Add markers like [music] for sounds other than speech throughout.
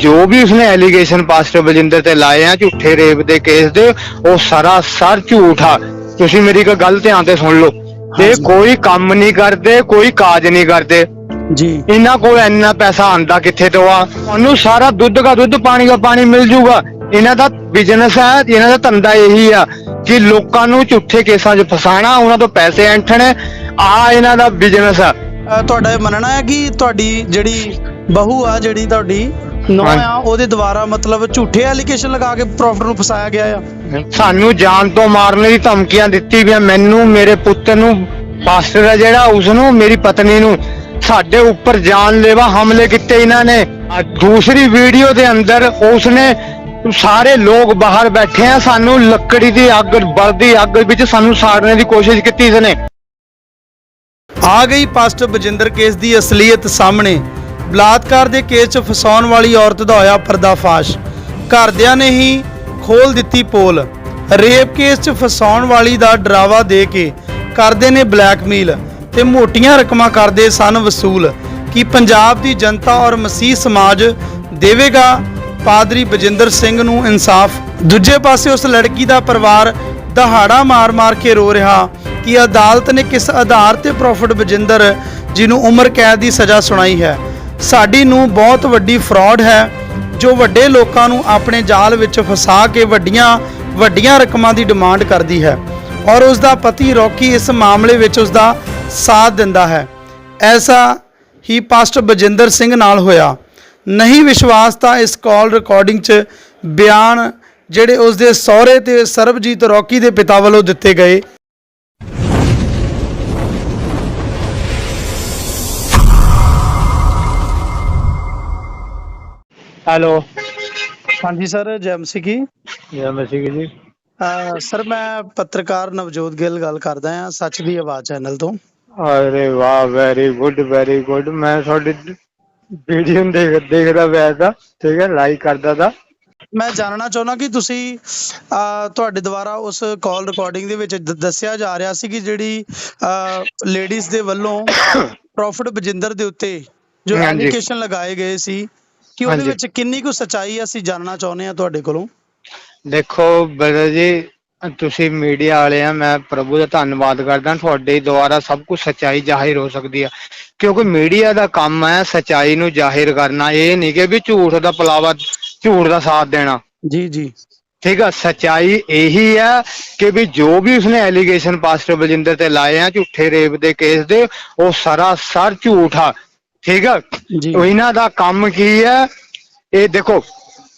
ਜੋ ਵੀ ਉਸਨੇ allegation pastor Baljinder ਤੇ ਲਾਏ ਆ ਝੂਠੇ ਰੇਪ ਦੇ ਕੇਸ ਦੇ ਉਹ ਸਾਰਾ ਸਰ ਝੂਠ ਆ। ਤੁਸੀਂ ਮੇਰੀ ਇੱਕ ਗੱਲ ਧਿਆਨ ਤੇ ਸੁਣ ਲਓ। ਹਾਂਜੀ। ਕੋਈ ਕੰਮ ਨਹੀਂ ਕਰਦੇ ਕੋਈ ਕਾਜ ਨਹੀਂ ਕਰਦੇ। ਜੀ। ਇਹਨਾਂ ਕੋਲ ਇੰਨਾ ਪੈਸਾ ਆਂਦਾ ਕਿੱਥੇ ਤੋਂ ਆ? ਤੁਹਾਨੂੰ ਸਾਰਾ ਦੁੱਧ ਦਾ ਦੁੱਧ ਪਾਣੀ ਦਾ ਪਾਣੀ ਮਿਲ ਜੂਗਾ। ਇਹਨਾਂ ਦਾ ਬਿਜ਼ਨਸ ਹੈ ਇਹਨਾਂ ਦਾ ਧੰਦਾ ਇਹੀ ਆ ਕਿ ਲੋਕਾਂ ਨੂੰ ਝੂਠੇ ਕੇਸਾਂ 'ਚ ਫਸਾਣਾ ਉਹਨਾਂ ਤੋਂ ਪੈਸੇ ਐਂਠਣੇ। ਆ ਇਹਨਾਂ ਦਾ ਬਿਜ਼ਨਸ ਆ। ਤੁਹਾਡਾ ਇਹ ਮੰਨਣਾ ਹੈ ਕਿ ਤੁਹਾਡੀ ਜਿਹੜੀ ਬਹੂ ਆ ਜਿਹੜੀ ਤੁਹਾਡੀ ਨੌ। ਆ ਉਹਦੇ ਦੁਆਰਾ ਮਤਲਬ ਝੂਠੇ ਐਲੀਗੇਸ਼ਨ ਲਗਾ ਕੇ ਪ੍ਰੋਫਿਟ ਨੂੰ ਫਸਾਇਆ ਗਿਆ ਆ। ਸਾਨੂੰ ਜਾਨ ਤੋਂ ਮਾਰਨ ਦੀ ਧਮਕੀਆਂ ਦਿੱਤੀ ਵੀ ਮੈਨੂੰ ਮੇਰੇ ਪੁੱਤ ਨੂੰ ਪਾਸਟਰ ਹੈ ਜਿਹੜਾ ਉਸ ਨੂੰ ਮੇਰੀ ਪਤਨੀ ਨੂੰ। ਸਾਡੇ ਉੱਪਰ ਜਾਨਲੇਵਾ ਹਮਲੇ ਕੀਤੇ ਇਹਨਾਂ ਨੇ। ਆਹ ਦੂਸਰੀ ਵੀਡੀਓ ਦੇ ਅੰਦਰ ਉਸਨੇ ਸਾਰੇ ਲੋਕ ਬਾਹਰ ਬੈਠੇ ਆ ਸਾਨੂੰ ਲੱਕੜੀ ਦੀ ਅੱਗ ਬਲਦੀ ਅੱਗ ਵਿੱਚ ਸਾਨੂੰ ਸਾੜਨੇ ਦੀ ਕੋਸ਼ਿਸ਼ ਕੀਤੀ ਇਸਨੇ। ਆ ਗਈ ਪਾਸਟਰ ਬਜਿੰਦਰ ਕੇਸ ਦੀ ਅਸਲੀਅਤ ਸਾਹਮਣੇ। ਬਲਾਤਕਾਰ ਦੇ ਕੇਸ 'ਚ ਫਸਾਉਣ ਵਾਲੀ ਔਰਤ ਦਾ ਹੋਇਆ ਪਰਦਾਫਾਸ਼। ਘਰਦਿਆਂ ਨੇ ਹੀ ਖੋਲ ਦਿੱਤੀ ਪੋਲ। ਰੇਪ ਕੇਸ 'ਚ ਫਸਾਉਣ ਵਾਲੀ ਦਾ ਡਰਾਵਾ ਦੇ ਕੇ ਕਰਦੇ ਨੇ ਬਲੈਕਮੇਲ ਤੇ ਮੋਟੀਆਂ ਰਕਮਾਂ ਕਰਦੇ ਸਨ ਵਸੂਲ। ਕਿ ਪੰਜਾਬ ਦੀ ਜਨਤਾ ਔਰ ਮਸੀਹ ਸਮਾਜ ਦੇਵੇਗਾ? ਪਾਦਰੀ ਬਜਿੰਦਰ ਸਿੰਘ ਨੂੰ ਇਨਸਾਫ। ਦੂਜੇ ਪਾਸੇ ਉਸ ਲੜਕੀ ਦਾ ਪਰਿਵਾਰ ਦਹਾੜਾ ਮਾਰ-ਮਾਰ ਕੇ ਰੋ ਰਿਹਾ। ਕਿ ਅਦਾਲਤ ਨੇ ਕਿਸ ਆਧਾਰ ਤੇ ਪ੍ਰੋਫਿਟ ਬਜਿੰਦਰ ਜੀ ਨੂੰ ਉਮਰ ਕੈਦ ਦੀ ਸਜ਼ਾ ਸੁਣਾਈ ਹੈ? ਸਾਡੀ ਨੂੰ ਬਹੁਤ ਵੱਡੀ ਫਰਾਡ ਹੈ, ਜੋ ਵੱਡੇ ਲੋਕਾਂ ਨੂੰ ਆਪਣੇ ਜਾਲ ਵਿੱਚ ਫਸਾ ਕੇ ਵੱਡੀਆਂ ਵੱਡੀਆਂ ਰਕਮਾਂ ਦੀ ਡਿਮਾਂਡ ਕਰਦੀ ਹੈ ਔਰ ਉਸ ਦਾ ਪਤੀ ਰੌਕੀ ਇਸ ਮਾਮਲੇ ਵਿੱਚ ਉਸ ਦਾ ਸਾਥ ਦਿੰਦਾ ਹੈ। ਐਸਾ ਹੀ ਪਾਸਟਰ ਬਜਿੰਦਰ ਸਿੰਘ ਨਾਲ ਹੋਇਆ। ਨਹੀਂ ਵਿਸ਼ਵਾਸ ਤਾਂ ਇਸ ਕਾਲ ਰਿਕਾਰਡਿੰਗ 'ਚ ਬਿਆਨ ਜਿਹੜੇ ਉਸ ਦੇ ਸਹੁਰੇ ਤੇ ਸਰਬਜੀਤ ਰੌਕੀ ਦੇ ਪਿਤਾ ਵੱਲੋਂ ਦਿੱਤੇ ਗਏ। ਹੈਲੋ। ਹਾਂਜੀ ਸਰ ਜੈਮਸੀ ਕੀ? ਜੈ ਮਸੀਹ ਜੀ। ਸਰ ਮੈਂ ਪੱਤਰਕਾਰ ਨਵਜੋਤ ਗਿੱਲ ਗੱਲ ਕਰਦਾ ਹਾਂ ਸੱਚ ਦੀ ਆਵਾਜ਼ ਚੈਨਲ ਤੋਂ। ਅਰੇ ਵਾਹ ਵੈਰੀ ਗੁੱਡ ਵੈਰੀ ਗੁੱਡ ਮੈਂ ਤੁਹਾਡੀ ਵੀਡੀਓ ਦੇਖ ਦੇਖਦਾ ਤਾ ਠੀਕ ਹੈ ਲਾਈਕ ਕਰਦਾ ਤਾ। ਮੈਂ ਜਾਣਨਾ ਚਾਹੁੰਦਾ ਕਿ ਤੁਸੀਂ ਅਹ, ਤੁਹਾਡੇ ਦੁਆਰਾ ਉਸ ਕਾਲ ਰਿਕਾਰਡਿੰਗ ਦੇ ਵਿੱਚ ਦ- ਦੱਸਿਆ ਜਾ ਰਿਹਾ ਸੀ ਕਿ ਜਿਹੜੀ ਲੇਡੀਜ਼ ਦੇ ਵੱਲੋਂ [coughs] ਪ੍ਰੋਫਿਟ ਬਜਿੰਦਰ ਦੇ ਉੱਤੇ ਜੋ ਹਾਂਜੀ। ਐਲੀਗੇਸ਼ਨ ਲਗਾਏ ਗਏ ਸੀ ਕਿ ਉਹਦੇ ਹਾਂਜੀ। ਵਿੱਚ ਕਿੰਨੀ ਕੁ ਸੱਚਾਈ ਅਸੀਂ ਜਾਣਨਾ ਚਾਹੁੰਦੇ ਹਾਂ ਤੁਹਾਡੇ ਕੋਲੋਂ? ਦੇਖੋ ਬਦਰ ਜੀ ਤੁਸੀਂ ਮੀਡੀਆ ਵਾਲੇ ਆ ਮੈਂ ਪ੍ਰਭੂ ਦਾ ਧੰਨਵਾਦ ਕਰਦਾ ਤੁਹਾਡੇ ਦੁਆਰਾ ਸਭ ਕੁਝ ਸੱਚਾਈ ਜ਼ਾਹਿਰ ਹੋ ਸਕਦੀ ਆ। ਕਿਉਂਕਿ ਮੀਡੀਆ ਦਾ ਕੰਮ ਹੈ ਸੱਚਾਈ ਨੂੰ ਜ਼ਾਹਿਰ ਕਰਨਾ ਇਹ ਨਹੀਂ ਕਿ ਵੀ ਝੂਠ ਦਾ ਪਲਾਵਾ ਝੂਠ ਦਾ ਸਾਥ ਦੇਣਾ। ਜੀ ਜੀ। ਠੀਕ ਆ ਸੱਚਾਈ ਇਹੀ ਆ ਕਿ ਵੀ ਜੋ ਵੀ ਉਸਨੇ ਐਲੀਗੇਸ਼ਨ ਪਾਸਟਰ ਬਲਜਿੰਦਰ ਤੇ ਲਾਏ ਆ ਝੂਠੇ ਰੇਪ ਦੇ ਕੇਸ ਦੇ ਉਹ ਸਾਰਾ ਸਰ ਝੂਠ ਆ। ਠੀਕ ਆ? ਜੀ। ਉਹ ਇਹਨਾਂ ਦਾ ਕੰਮ ਕੀ ਹੈ? ਇਹ ਦੇਖੋ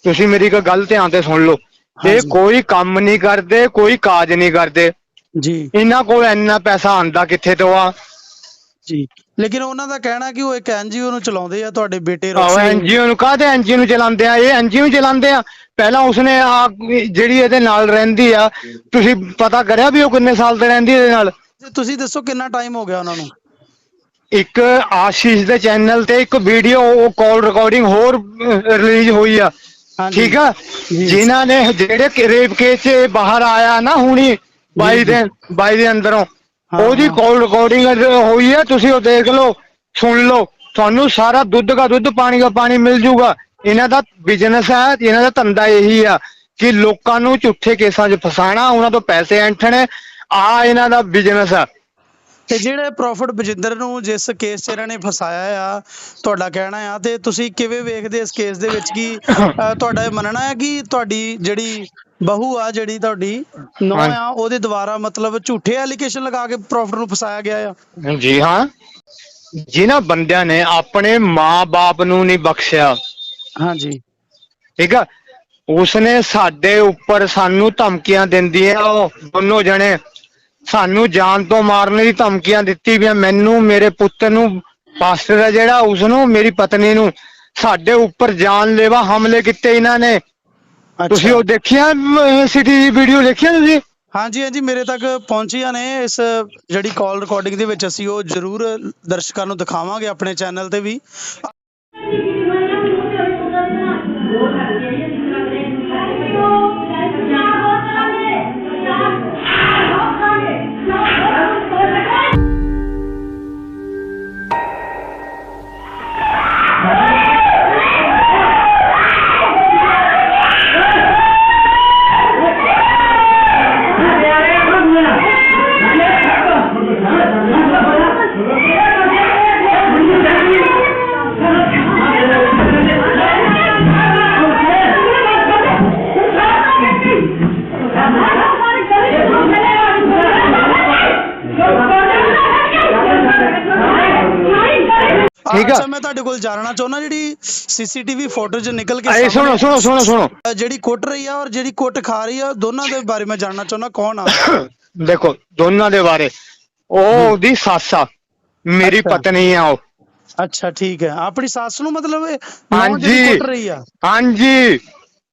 ਤੁਸੀਂ ਮੇਰੀ ਇੱਕ ਗੱਲ ਧਿਆਨ ਤੇ ਸੁਣ ਲਓ। ਇਹ ਹਾਂਜੀ। ਕੋਈ ਕੰਮ ਨਹੀਂ ਕਰਦੇ ਕੋਈ ਕਾਜ ਨਹੀਂ ਕਰਦੇ। ਜੀ। ਇਹਨਾਂ ਕੋਲ ਇੰਨਾ ਪੈਸਾ ਆਂਦਾ ਕਿੱਥੇ ਤੋਂ ਆ? ਜੀ। ਲੇਕਿਨ ਉਹਨਾਂ ਦਾ ਕਹਿਣਾ ਕਿ ਉਹ ਇੱਕ ਐਨਜੀਓ ਨੂੰ ਚਲਾਉਂਦੇ ਆ ਤੁਹਾਡੇ ਬੇਟੇ ਉਹ ਰੋਸ਼ਨ ਐਨਜੀਓ ਨੂੰ ਕਾਹਦੇ ਐਨਜੀਓ ਨੂੰ ਚਲਾਉਂਦੇ ਆ? ਇਹ ਐਨਜੀਓ ਨੂੰ ਚਲਾਉਂਦੇ ਆ। ਪਹਿਲਾਂ ਉਸਨੇ ਆ ਜਿਹੜੀ ਇਹਦੇ ਨਾਲ ਰਹਿੰਦੀ ਆ ਤੁਸੀਂ ਪਤਾ ਕਰਿਆ ਵੀ ਉਹ ਕਿੰਨੇ ਸਾਲ ਤੇ ਰਹਿੰਦੀ ਇਹਦੇ ਨਾਲ? ਤੁਸੀਂ ਦੱਸੋ ਕਿੰਨਾ ਟਾਈਮ ਹੋ ਗਿਆ ਉਹਨਾਂ ਨੂੰ? ਇੱਕ ਆਸ਼ੀਸ਼ ਦੇ ਚੈਨਲ ਤੇ ਇੱਕ ਵੀਡੀਓ ਉਹ ਕਾਲ ਰਿਕਾਰਡਿੰਗ ਹੋਰ ਰਿਲੀਜ਼ ਹੋਈ ਆ ਹਾਂਜੀ। ਠੀਕ ਆ ਜੀ। ਜਿਨ੍ਹਾਂ ਨੇ ਜਿਹੜੇ ਰੇਪ ਕੇਸ 'ਚ ਇਹ ਬਾਹਰ ਆਇਆ ਨਾ ਹੁਣੀ ਬਾਈ ਦੇ ਬਾਈ ਦੇ ਅੰਦਰੋਂ ਹਾਂ, ਉਹਦੀ ਹਾਂ। ਕਾਲ ਰਿਕਾਰਡਿੰਗ ਹੋਈ ਆ ਤੁਸੀਂ ਉਹ ਦੇਖ ਲਓ ਸੁਣ ਲਓ ਤੁਹਾਨੂੰ ਸਾਰਾ ਦੁੱਧ ਦਾ ਦੁੱਧ ਪਾਣੀ ਦਾ ਪਾਣੀ ਮਿਲ ਜੂਗਾ ਇਹਨਾਂ ਦਾ ਬਿਜ਼ਨਸ ਹੈ ਇਹਨਾਂ ਦਾ ਧੰਦਾ ਇਹੀ ਆ ਕਿ ਲੋਕਾਂ ਨੂੰ ਝੂਠੇ ਕੇਸਾਂ 'ਚ ਫਸਾਣਾ ਉਹਨਾਂ ਤੋਂ ਪੈਸੇ ਐਂਠਣੇ ਆ ਇਹਨਾਂ ਦਾ ਬਿਜ਼ਨਸ ਆ ਤੇ ਜਿਹੜੇ ਪ੍ਰੋਫਿਟ ਬਜਿੰਦਰ ਨੂੰ ਜਿਸ ਕੇਸ 'ਚ ਇਹਨਾਂ ਨੇ ਫਸਾਇਆ ਆ ਤੁਹਾਡਾ ਕਹਿਣਾ ਆ ਤੇ ਤੁਸੀਂ ਕਿਵੇਂ ਵੇਖਦੇ ਇਸ ਕੇਸ ਦੇ ਵਿੱਚ ਕਿ ਤੁਹਾਡਾ ਇਹ ਮੰਨਣਾ ਹੈ ਕਿ ਤੁਹਾਡੀ ਜਿਹੜੀ ਬਹੂ ਆ ਜਿਹੜੀ ਤੁਹਾਡੀ ਨੌ। ਆ ਉਹਦੇ ਦੁਆਰਾ ਮਤਲਬ ਝੂਠੇ ਐਲੀਗੇਸ਼ਨ ਲਗਾ ਕੇ ਪ੍ਰੋਫਿਟ ਨੂੰ ਫਸਾਇਆ ਗਿਆ ਆ? ਜੀ ਹਾਂ। ਜਿਨ੍ਹਾਂ ਬੰਦਿਆਂ ਨੇ ਆਪਣੇ ਮਾਂ-ਬਾਪ ਨੂੰ ਨਹੀਂ ਬਖਸ਼ਿਆ। ਹਾਂਜੀ ਠੀਕ ਆ? ਉਸਨੇ ਸਾਡੇ ਉੱਪਰ ਸਾਨੂੰ ਧਮਕੀਆਂ ਦਿੰਦੀ ਹੈ ਉਹ ਦੋਨੋਂ ਜਣੇ। ਸਾਨੂੰ ਜਾਨ ਤੋਂ ਮਾਰਨ ਦੀ ਧਮਕੀਆਂ ਦਿੱਤੀ ਵੀ ਮੈਨੂੰ ਮੇਰੇ ਪੁੱਤ ਨੂੰ ਪਾਸਟਰ ਹੈ ਜਿਹੜਾ ਉਸ ਨੂੰ ਮੇਰੀ ਪਤਨੀ ਨੂੰ ਸਾਡੇ ਉੱਪਰ ਜਾਨਲੇਵਾ ਹਮਲੇ ਕੀਤੇ ਇਹਨਾਂ ਨੇ। ਤੁਸੀਂ ਉਹ ਦੇਖਿਆ ਸਿਟੀ ਦੀ ਵੀਡੀਓ ਦੇਖਿਆ ਤੁਸੀਂ? ਹਾਂਜੀ ਹਾਂਜੀ ਮੇਰੇ ਤੱਕ ਪਹੁੰਚੀਆਂ ਨੇ। ਇਸ ਜਿਹੜੀ ਕਾਲ ਰਿਕਾਰਡਿੰਗ ਦੇ ਵਿੱਚ ਅਸੀਂ ਉਹ ਜ਼ਰੂਰ ਦਰਸ਼ਕਾਂ ਨੂੰ ਦਿਖਾਵਾਂਗੇ ਆਪਣੇ ਚੈਨਲ ਤੇ ਵੀ। ਠੀਕ ਆ। ਅੱਛਾ ਮੈਂ ਤੁਹਾਡੇ ਕੋਲ ਜਾਣਨਾ ਚਾਹੁੰਦਾ ਜਿਹੜੀ ਸੀਸੀਟੀਵੀ ਫੁਟੇਜ ਨਿਕਲ ਕੇ ਇਹ ਸੁਣੋ ਸੁਣੋ ਸੁਣੋ ਸੁਣੋ। ਜਿਹੜੀ ਕੁੱਟ ਰਹੀ ਆ ਔਰ ਜਿਹੜੀ ਕੁੱਟ ਖਾ ਰਹੀ ਆ ਦੋਨਾਂ ਦੇ ਬਾਰੇ ਮੈਂ ਜਾਣਨਾ ਚਾਹੁੰਦਾ ਕੌਣ ਆ? [coughs] ਦੇਖੋ ਦੋਨਾਂ ਦੇ ਬਾਰੇ। ਉਹ ਉਹਦੀ ਸੱਸ ਆ ਮੇਰੀ ਅੱਛਾ। ਪਤਨੀ ਆ ਉਹ। ਅੱਛਾ ਠੀਕ ਹੈ। ਆਪਣੀ ਸੱਸ ਨੂੰ ਮਤਲਬ ਇਹ ਨੌਂ ਹਾਂਜੀ। ਕੁੱਟ ਰਹੀ ਆ? ਹਾਂਜੀ।